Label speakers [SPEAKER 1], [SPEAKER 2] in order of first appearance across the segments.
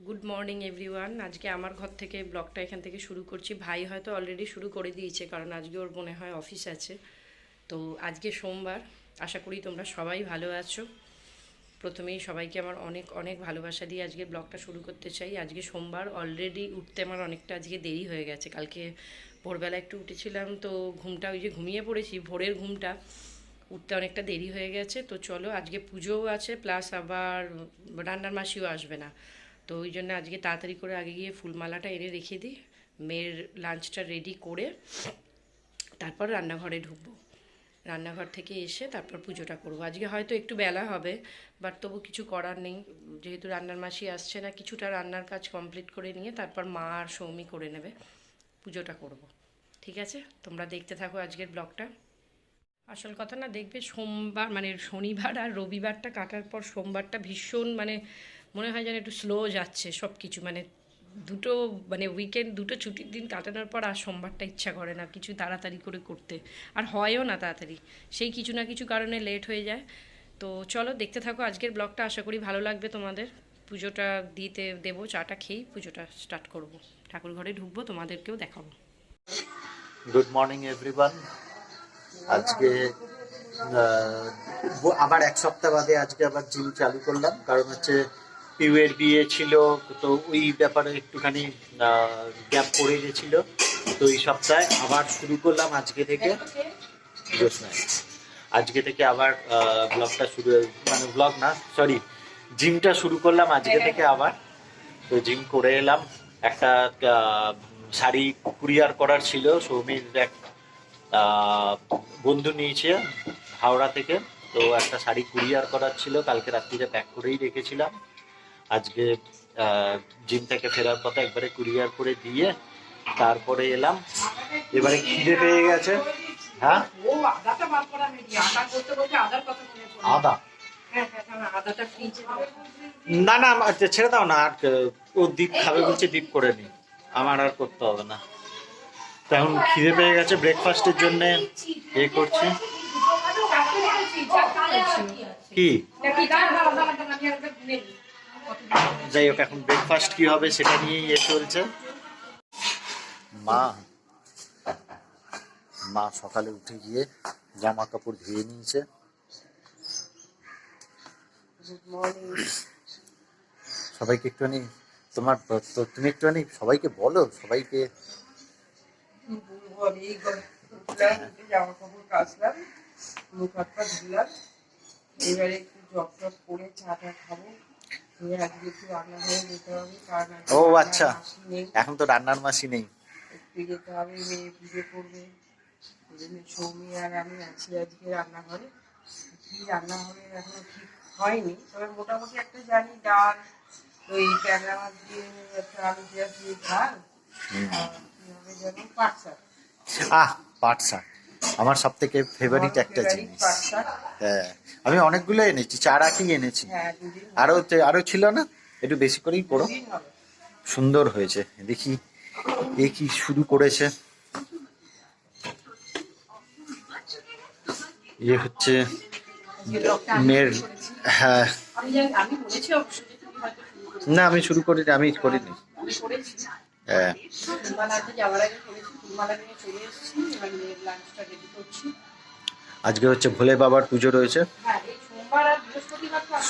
[SPEAKER 1] Good morning everyone আজকে আমার ঘর থেকে ব্লগটা এখান থেকে শুরু করছি। ভাই হয়তো অলরেডি শুরু করে দিয়েছে, কারণ আজকে ওর মনে হয় অফিস আছে। তো আজকে সোমবার, আশা করি তোমরা সবাই ভালো আছো। প্রথমেই সবাইকে আমার অনেক অনেক ভালোবাসা দিয়ে আজকে ব্লগটা শুরু করতে চাই। আজকে সোমবার অলরেডি উঠতে আমার অনেকটা আজকে দেরি হয়ে গেছে। কালকে ভোরবেলা একটু উঠেছিলাম, তো ঘুমটা, ওই যে ঘুমিয়ে পড়েছি, ভোরের ঘুমটা উঠতে অনেকটা দেরি হয়ে গেছে। তো চলো, আজকে পুজোও আছে প্লাস আবার রান্নার মাসিও আসবে না। তো ওই জন্য আজকে তাড়াতাড়ি করে আগে গিয়ে ফুলমালাটা এনে রেখে দিই। মেয়ের লাঞ্চটা রেডি করে তারপর রান্নাঘরে ঢুকবো। রান্নাঘর থেকে এসে তারপর পুজোটা করব। আজকে হয়তো একটু বেলা হবে বাট তবু কিছু করার নেই। যেহেতু রান্নার মাসি আসছে না, কিছুটা রান্নার কাজ কমপ্লিট করে নিয়ে তারপর মা আর সৌমি করে নেবে। পুজোটা করব। ঠিক আছে? তোমরা দেখতে থাকো আজকের ব্লগটা। আসল কথা না, দেখবে সোমবার মানে শনিবার আর রবিবারটা কাটার পর সোমবারটা ভীষণ মানে মনে হয় যেন একটু স্লো যাচ্ছে সব কিছু মানে দুটো মানে উইকেন্ড দুটো ছুটির দিন কাটানোর পর আর সোমবারটা ইচ্ছা করে না কিছু তাড়াতাড়ি করে করতে। আর হয়ও না তাড়াতাড়ি। সেই কিছু না কিছু কারণে লেট হয়ে যায়। তো চলো দেখতে থাকো আজকের ব্লগটা আশা করি ভালো লাগবে তোমাদের। পুজোটা দিতে দেবো, চাটা খেয়েই পুজোটা স্টার্ট করব। ঠাকুর ঘরে ঢুকবো, তোমাদেরকেও দেখাবো।
[SPEAKER 2] গুড মর্নিং এভরিওয়ান আজকে আবার এক সপ্তাহ বাদে আজকে আবার জিম চালু করলাম। কারণ হচ্ছে পিউয়ের বিয়ে ছিল, তো ওই ব্যাপারে একটুখানি গ্যাপ পড়ে গেছিল। তো এই সপ্তাহে আবার শুরু করলাম আজকে থেকে। আজকে থেকে আবার ব্লগটা শুরু মানে ব্লগ না সরি জিমটা শুরু করলাম আজকে থেকে আবার। তো জিম করে এলাম। একটা শাড়ি কুরিয়ার করার ছিল, সৌমির এক বন্ধু নিয়েছে হাওড়া থেকে। তো একটা শাড়ি কুরিয়ার করার ছিল, কালকে রাত্রিরে প্যাক করেই রেখেছিলাম। আজকে জিম থেকে ফেরার পথে একবারে কুরিয়ার করে দিয়ে তারপরে এলাম। এবারে খিদে পেয়ে গেছে। হ্যাঁ?
[SPEAKER 1] ও আদাটা বার করা হয়নি আদা? করতে বলতে আদার কথা মনে পড়ল
[SPEAKER 2] আদা
[SPEAKER 1] হ্যাঁ হ্যাঁ হ্যাঁ আদাটা ফ্রিজে
[SPEAKER 2] না না আমার- ছেড়ে দাও না আর ও দ্বীপ খাবে বলছে দ্বীপ করে নি। আমার আর করতে হবে না। তো এখন খিদে পেয়ে গেছে ব্রেকফাস্টের জন্য এ করছি। কি? যাই হোক, এখন ব্রেকফাস্ট কি হবে সেটা নিয়েই এ চলছে। মা মা সকালে উঠে গিয়ে জামা কাপড় ধুয়ে নিয়েছে। সবাইকে একটুখানি, তোমার তুমি একটুখানি সবাইকে বলো, সবাইকে।
[SPEAKER 3] এবারে একটু জব টপ করে চাটা খাব।
[SPEAKER 2] ও আচ্ছা। এখন তো রান্নার মাসি নেই।
[SPEAKER 3] যেতে হবে মেয়ে পুজো করবে। ওই জন্য সৌমি আর আমি আছি আজকে রান্নাঘরে। কি রান্না হবে এখনও ঠিক হয়নি তবে মোটামুটি একটা জানি ডাল ওই ট্যাংরা মাছ দিয়ে একটা আলু পেঁয়াজ দিয়ে ঝাল আর কি হবে যেন পাট শাক
[SPEAKER 2] আহ পাট শাক আমার সব থেকে ফেভারিট একটা জিনিস। হ্যাঁ আমি অনেকগুলো এনেছি চার আটই এনেছি।
[SPEAKER 3] হ্যাঁ
[SPEAKER 2] আরও আরও ছিল না? একটু বেশি করেই করো। সুন্দর হয়েছে দেখি এ কি শুরু করেছে? ইয়ে হচ্ছে মেয়ের হ্যাঁ। না আমি শুরু করিনি আমি করিনি। হ্যাঁ। আজকে হচ্ছে ভোলে বাবার পুজো রয়েছে।
[SPEAKER 1] হ্যাঁ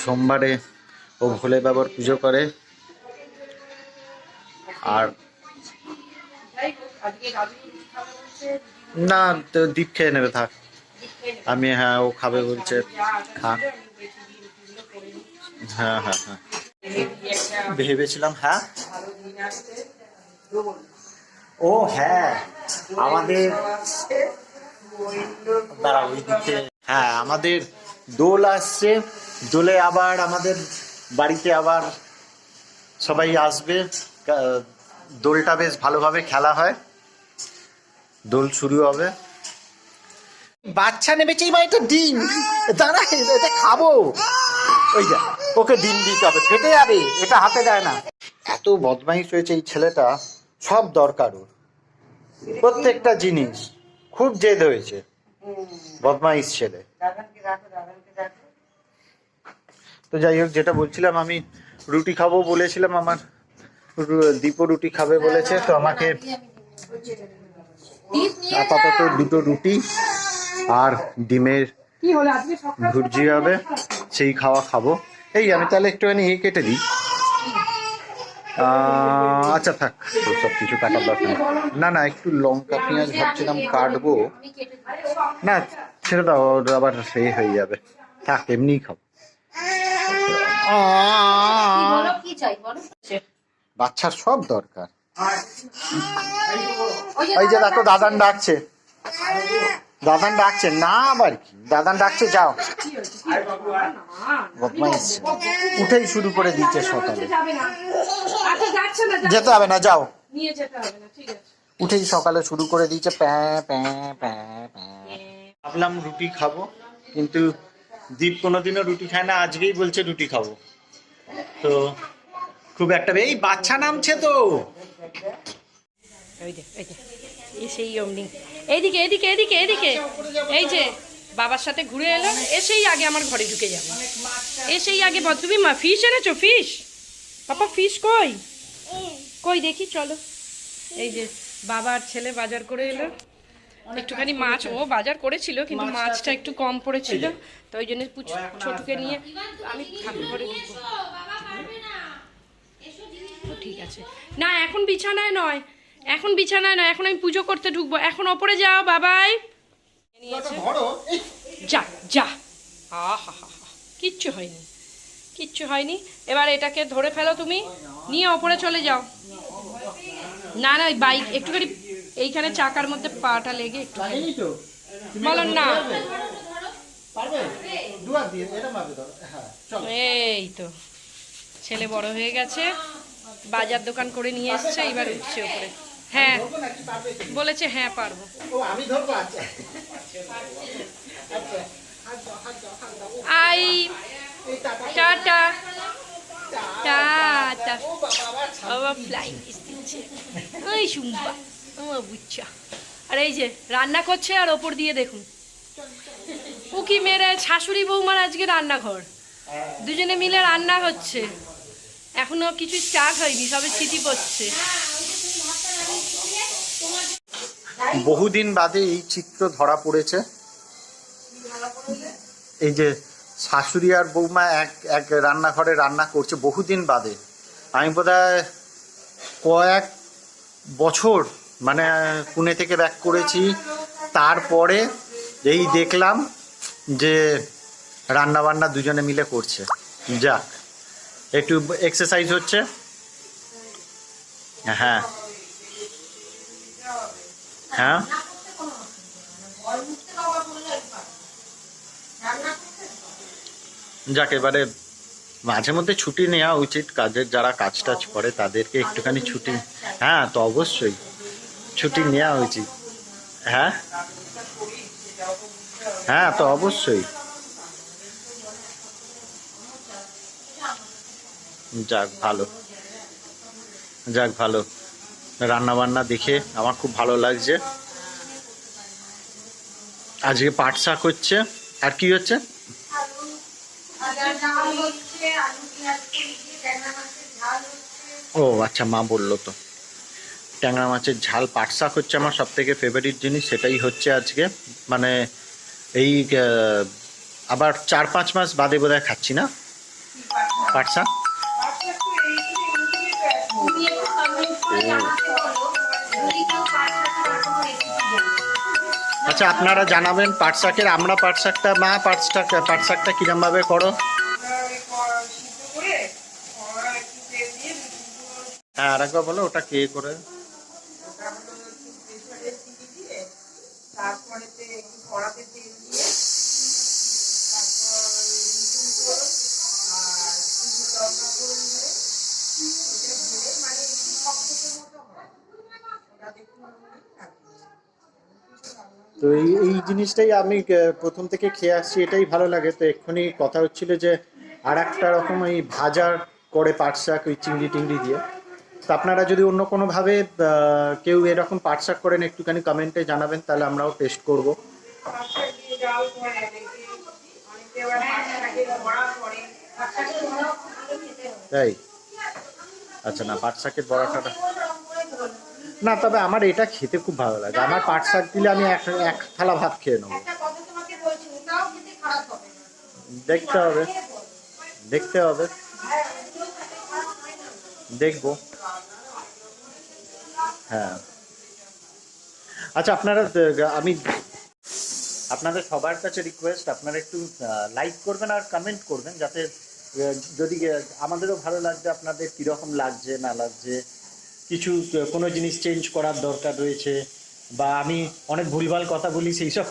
[SPEAKER 1] সোমবার
[SPEAKER 2] ও ভোলে বাবার পুজো করে। আর না তো দীপ খেয়ে নেবে থাক। আমি হ্যাঁ ও খাবে বলছে।
[SPEAKER 1] যা আটা
[SPEAKER 2] খা
[SPEAKER 1] ছিল, আমি বেশি দিয়ে রুটিগুলো করে নিচ্ছি।
[SPEAKER 2] হ্যাঁ হ্যাঁ হ্যাঁ। ভেবেছিলাম হ্যাঁ। ও হ্যাঁ আমাদের হ্যাঁ আমাদের দোল আসছে। দোলে আবার আমাদের বাড়িতে আবার সবাই আসবে। দোলটা বেশ ভালোভাবে খেলা হয়। দোল শুরু হবে। বাচ্চা নেমেছে এবার এটা ডিম। দাঁড়া, এটা খাব। ওই যা, ওকে ডিম দিতে হবে। ফেটে যাবে, এটা হাতে দেয় না। এত বদমাইশ হয়েছে এই ছেলেটা। সব দরকার ওর। প্রত্যেকটা জিনিস। খুব জেদ হয়েছে। বদমাইশ ছেলে। তো যাই হোক যেটা বলছিলাম আমি রুটি খাব বলেছিলাম আমার দীপও রুটি খাবে বলেছে তো আমাকে আপাতত দুটো রুটি আর ডিমের
[SPEAKER 3] কি হলো?
[SPEAKER 2] ভুর্জি হবে সেই খাওয়া খাব। এই আমি তাহলে একটুখানি ইয়ে কেটে দিই। আচ্ছা থাক সব কিছু কাটার দরকার। না না একটু লঙ্কা পেঁয়াজ ভাবছিলাম কাটবো। না ছেড়ে দাও আবার সেই হয়ে যাবে। থাক এমনিই
[SPEAKER 4] বলো
[SPEAKER 2] বাচ্চার সব দরকার।
[SPEAKER 4] ওই যে
[SPEAKER 2] এই যে দেখো দাদান ডাকছে। দাদান ডাকছে না আবার কি? দাদান ডাকছে যাও। বদমাইশ। উঠেই শুরু করে দিচ্ছে সকালে।
[SPEAKER 3] যাবে না যাচ্ছে না যা-
[SPEAKER 2] যেতে হবে না যাও।
[SPEAKER 3] নিয়ে যেতে হবে না ঠিক আছে
[SPEAKER 2] উঠেই সকালে শুরু করে দিচ্ছে প্যাঁ প্যাঁ প্যাঁ প্যাঁ। ভাবলাম রুটি খাব কিন্তু দীপ কোনোদিনও রুটি খায় না আজকেই বলছে রুটি খাব। তো খুব একটা এই বাচ্চা নামছে তো।
[SPEAKER 1] ওই যে এই যে। এই সেই অমনি। এইদিকে এইদিকে এইদিকে এইদিকে। এই যে বাবার সাথে ঘুরে এলো এসেই আগে আমার ঘরে ঢুকে যাবে। এসেই আগে তুমি মা ফিশ এনেছো ফিশ পাপা ফিশ কই? কই দেখি চলো। এই যে বাবার ছেলে বাজার করে এলো। একটুখানি মাছ ও বাজার করেছিল কিন্তু মাছটা একটু কম পড়েছিল তো ওই জন্য ছোটকে নিয়ে আমি ঠাকুর ঘরে ঠিক আছে। না এখন বিছানায় নয়। এখন বিছানায় না এখন আমি পুজো করতে ঢুকবো। এখন ওপরে যাও বাবাই। যা যা। আহা হা হা কিচ্ছু হয়নি কিচ্ছু হয়নি। এবার এটাকে ধরে ফেলো তুমি। নিয়ে ওপরে চলে যাও। না না ওই বাইক একটুখানি এইখানে চাকার মধ্যে পাটা লেগে একটু। বলো না। এই তো। ছেলে বড় হয়ে গেছে। বাজার দোকান করে নিয়ে এসছে এবার উঠছে ওপরে। হ্যাঁ। বলেছে হ্যাঁ পারব। আই টাটা। টাটা। আবার ফ্লাইং দিচ্ছে ওই আমার আর এই যে রান্না করছে আর ওপর দিয়ে দেখুন। উকি মেরে শাশুড়ি বৌমার আজকে রান্নাঘর। দুজনে মিলে রান্না হচ্ছে। এখনও কিছু স্টার্ট হয়নি সবে ছিটি পড়ছে।
[SPEAKER 2] বহুদিন বাদে এই চিত্র ধরা পড়েছে। এই যে শাশুড়ি আর বৌমা এক এক রান্নাঘরে রান্না করছে বহুদিন বাদে। আমি বোধহয় কয়েক বছর মানে পুনে থেকে ব্যাক করেছি। তারপরে এই দেখলাম যে রান্না বান্না দুজনে মিলে করছে। যাক, একটু এক্সারসাইজ হচ্ছে। হ্যাঁ। হ্যাঁ? যাক, এবারে মাঝে মধ্যে ছুটি নেওয়া উচিত, কাজের যারা কাজ টাজ করে তাদেরকে একটুখানি ছুটি। হ্যাঁ তো অবশ্যই, ছুটি নেওয়া উচিত। হ্যাঁ? হ্যাঁ তো অবশ্যই। যাক, ভালো। যাক, ভালো। রান্না বান্না দেখে আমার খুব ভালো লাগছে। আজকে পাট শাক হচ্ছে। আর কি হচ্ছে? ও আচ্ছা মা বলল তো। ট্যাংরা মাছের ঝাল পাট শাক হচ্ছে আমার সব থেকে ফেভারিট জিনিস সেটাই হচ্ছে আজকে। মানে এই আবার চার পাঁচ মাস বাদে বোধহয় খাচ্ছি না? পাট শাক? আচ্ছা আপনারা জানাবেন পাটশাকের আমরা পাটশাকটা মা পাটশাক পাটশাকটা কিরমভাবে ভাবে করো? হ্যাঁ আর একবার বলো, ওটা কে করে
[SPEAKER 3] ওটা হলো একটু প্রেসারে চিনি দিয়ে তারপরেতে একটু কড়াতে তেল দিয়ে তারপর রসুন করো আর শুকনো লঙ্কা করে দিয়ে ওটা দিয়ে মানে শক্তকের মতো হয় ওটা দেখুন
[SPEAKER 2] তো এই এই জিনিসটাই আমি প্রথম থেকে খেয়ে আসছি, এটাই ভালো লাগে। তো এক্ষুনি কথা হচ্ছিল যে আর একটা রকম ওই ভাজার করে পাট শাক ওই চিংড়ি টিংড়ি দিয়ে। তো আপনারা যদি অন্য কোনোভাবে কেউ এরকম পাট শাক করেন, একটুখানি কমেন্টে জানাবেন, তাহলে আমরাও টেস্ট করব। তাই আচ্ছা না পাট শাকের বড়াটা না তবে আমার এটা খেতে খুব ভালো লাগে। আমার পাট শাক দিলে আমি এক এক থালা ভাত খেয়ে নেব। দেখতে হবে। দেখতে হবে। দেখব। হ্যাঁ। আচ্ছা আপনারা আমি আপনাদের সবার কাছে রিকোয়েস্ট আপনারা একটু লাইক করবেন আর কমেন্ট করবেন যাতে যদি আমাদেরও ভালো লাগবে আপনাদের কীরকম লাগছে না লাগছে। কিছু কোনো জিনিস চেঞ্জ করার দরকার রয়েছে বা আমি অনেক ভুলভাল কথা বলি, সেই সব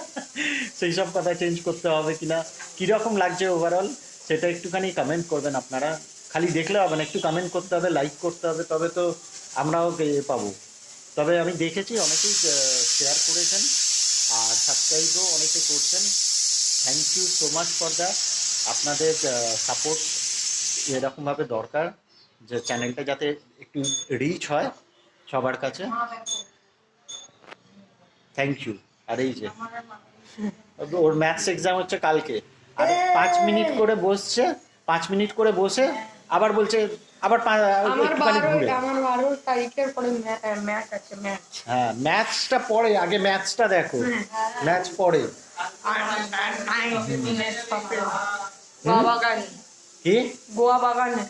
[SPEAKER 2] সেই সব কথা চেঞ্জ করতে হবে কিনা, কীরকম লাগছে ওভারঅল সেটা একটুখানি কমেন্ট করবেন আপনারা। খালি দেখলে হবে না, একটু কমেন্ট করতে হবে লাইক করতে হবে, তবে তো আমরাও পাবো। তবে আমি দেখেছি অনেকেই শেয়ার করেছেন আর সাবস্ক্রাইবও অনেকে করছেন। Thank you so much for the আপনাদের সাপোর্ট এরকমভাবে দরকার। যে চ্যানেলটা যাতে একটু রিচ হয় সবার কাছে থ্যাংক ইউ আর এই যে ওর ম্যাথস এক্সাম হচ্ছে কালকে আর পাঁচ মিনিট করে বসছে পাঁচ মিনিট করে বসে আবার বলছে আবার পা-
[SPEAKER 3] আমার
[SPEAKER 2] একটুখানি ঘুরে
[SPEAKER 3] আমার বারো তারিখের পরে ম্যাচ আছে ম্যাচ
[SPEAKER 2] হ্যাঁ ম্যাথসটা পরে আগে ম্যাথসটা দেখো ম্যাচ পরে কি?
[SPEAKER 3] গোয়া বাগানে।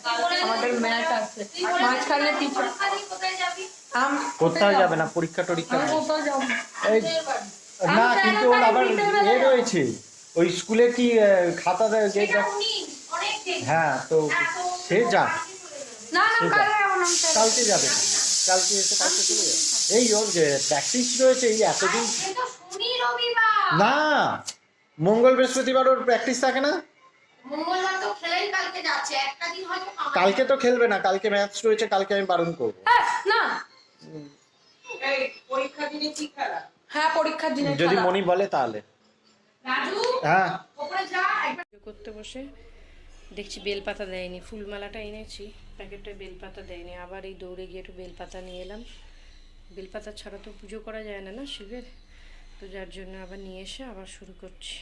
[SPEAKER 3] আমাদের ম্যাচ আছে। মাঝখানে টিচার
[SPEAKER 4] কোথায়
[SPEAKER 2] কোথাও যাবে? না? পরীক্ষা টরীক্ষা।
[SPEAKER 3] না।
[SPEAKER 2] এই না কিন্তু ওর আবার এ রয়েছে। ওই স্কুলে কি খাতা। হ্যাঁ তো সে যা।
[SPEAKER 3] কালকে যাব।
[SPEAKER 2] কালকে এসে কালকে চলে যাবে। এই ওর যে প্র্যাকটিস রয়েছে এই এতদিন না মঙ্গল বৃহস্পতিবার ওর প্র্যাকটিস থাকে না?
[SPEAKER 4] মঙ্গলবার তো খেলেই কালকে যাচ্ছে একটা দিন হয়তো
[SPEAKER 2] কালকে তো খেলবে না কালকে ম্যাচ রয়েছে কালকে আমি বারণ করব।
[SPEAKER 3] হ্যাঁ, না।
[SPEAKER 5] এই পরীক্ষা দিনে কি খেলা?
[SPEAKER 3] হ্যাঁ পরীক্ষার দিনে
[SPEAKER 2] যদি। মনি বলে তাহলে।
[SPEAKER 4] রাজু
[SPEAKER 2] হ্যাঁ।
[SPEAKER 4] ওপরে যা
[SPEAKER 1] করতে বসে দেখছি বেলপাতা দেয়নি ফুলমালাটা এনেছি প্যাকেটটা বেলপাতা দেয়নি আবার এই দৌড়ে গিয়ে একটু বেলপাতা নিয়ে এলাম। বেলপাতা ছাড়া তো পুজো করা যায় না না শিবের? তো যার জন্য আবার নিয়ে এসে আবার শুরু করছি।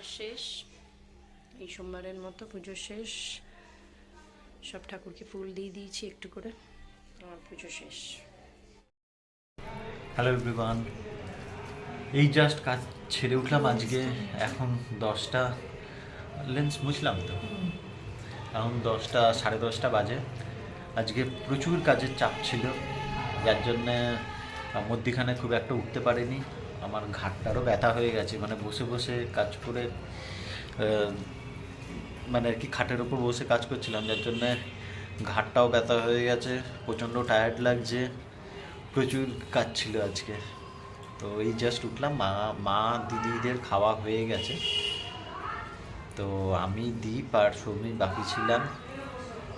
[SPEAKER 1] আমার শেষ, এই সোমবারের মতো পুজো শেষ। সব ঠাকুরকে ফুল দিয়ে দিয়েছি একটু করে আমার পুজো শেষ।
[SPEAKER 2] হ্যালো এভরিওয়ান এই জাস্ট কাজ ছেড়ে উঠলাম আজকে, এখন দশটা লেন্স মুছলাম তো। এখন দশটা, সাড়ে দশটা বাজে। আজকে প্রচুর কাজের চাপ ছিল, যার জন্যে মধ্যিখানে খুব একটা উঠতে পারিনি। আমার ঘাটটারও ব্যথা হয়ে গেছে মানে বসে বসে কাজ করে মানে আর কি খাটের ওপর বসে কাজ করছিলাম, যার জন্যে ঘাটটাও ব্যথা হয়ে গেছে, প্রচণ্ড টায়ার্ড লাগছে, প্রচুর কাজ ছিল আজকে। তো এই জাস্ট উঠলাম, মা মা দিদিদের খাওয়া হয়ে গেছে। তো আমি, দীপ আর সৌমি বাকি ছিলাম।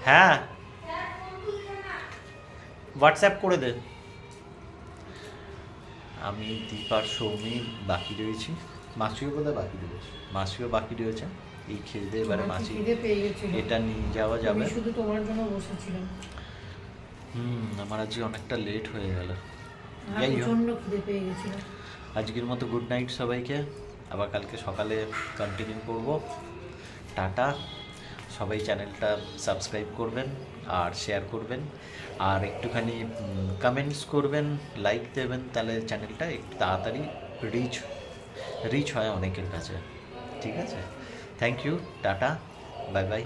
[SPEAKER 2] হ্যাঁ হোয়াটসঅ্যাপ করে দে। আমি দীপ আর সৌমি বাকি রয়েছি। মাসিও বোধহয় বাকি রয়েছে। মাসিও বাকি রয়েছে। এই দিয়ে এবারে মাসি এটা নিয়ে যাওয়া যাবে।
[SPEAKER 6] শুধু তোমার জন্য বসেছিলাম।
[SPEAKER 2] হুম আমার আজকে অনেকটা লেট হয়ে গেল। আজকের মতো গুড নাইট সবাইকে। আবার কালকে সকালে কন্টিনিউ করব। টাটা। সবাই চ্যানেলটা সাবস্ক্রাইব করবেন আর শেয়ার করবেন। আর একটুখানি কমেন্টস করবেন লাইক দেবেন, তাহলে চ্যানেলটা একটু তাড়াতাড়ি রিচ রিচ হয় অনেকের কাছে। ঠিক আছে? Thank you tata bye bye